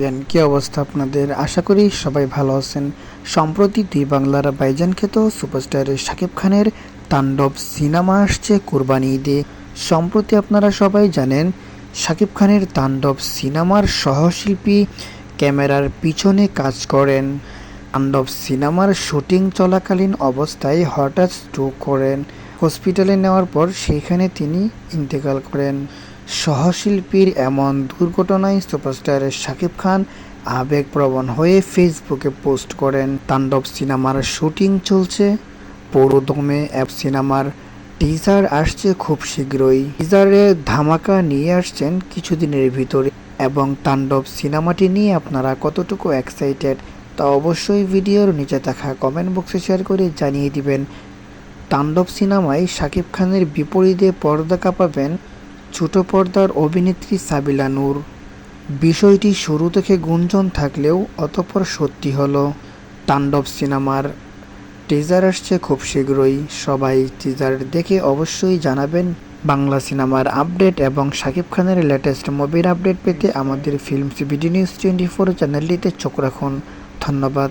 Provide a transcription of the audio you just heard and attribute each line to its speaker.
Speaker 1: দেন, কি অবস্থা আপনাদের? আশা করি সবাই ভালো আছেন। সম্প্রতি দুই বাংলার বাইজান খ্যাত সুপারস্টার শাকিব খানের তাণ্ডব সিনেমা আসছে কুরবানি ঈদে। সম্প্রতি আপনারা সবাই জানেন, শাকিব খানের তাণ্ডব সিনেমার সহশিল্পী ক্যামেরার পিছনে কাজ করেন। তাণ্ডব সিনেমার শুটিং চলাকালীন অবস্থায় হঠাৎ স্ট্রোক করেন। হসপিটালে নেওয়ার পর সেখানে তিনি ইন্তেকাল করেন। সহশিল্পীর এমন দুর্ঘটনায় সুপারস্টার শাকিব খান আবেগপ্রবণ হয়ে ফেসবুকে পোস্ট করেন, তাণ্ডব সিনেমার শুটিং চলছে, পৌরদমে অ্যাপ সিনেমার টিজার আসছে খুব শীঘ্রই। টিজারে ধামাকা নিয়ে আসছেন কিছুদিনের ভিতরে এবং তাণ্ডব সিনেমাটি নিয়ে আপনারা কতটুকু এক্সাইটেড তা অবশ্যই ভিডিওর নিচে থাকা কমেন্ট বক্সে শেয়ার করে জানিয়ে দিবেন। তাণ্ডব সিনেমায় শাকিব খানের বিপরীতে পর্দা কাঁপাবেন ছোট পর্দার অভিনেত্রী সাবিলা নূর। বিষয়টি শুরু থেকে গুঞ্জন থাকলেও অতঃপর সত্যি হলো, তাণ্ডব সিনেমার টিজার আসছে খুব শীঘ্রই। সবাই টিজার দেখে অবশ্যই জানাবেন বাংলা সিনেমার আপডেট এবং শাকিব খানের লেটেস্ট মুভির আপডেট পেতে আমাদের films BD news twenty four চ্যানেলটিতে চোখ রাখুন। ধন্যবাদ।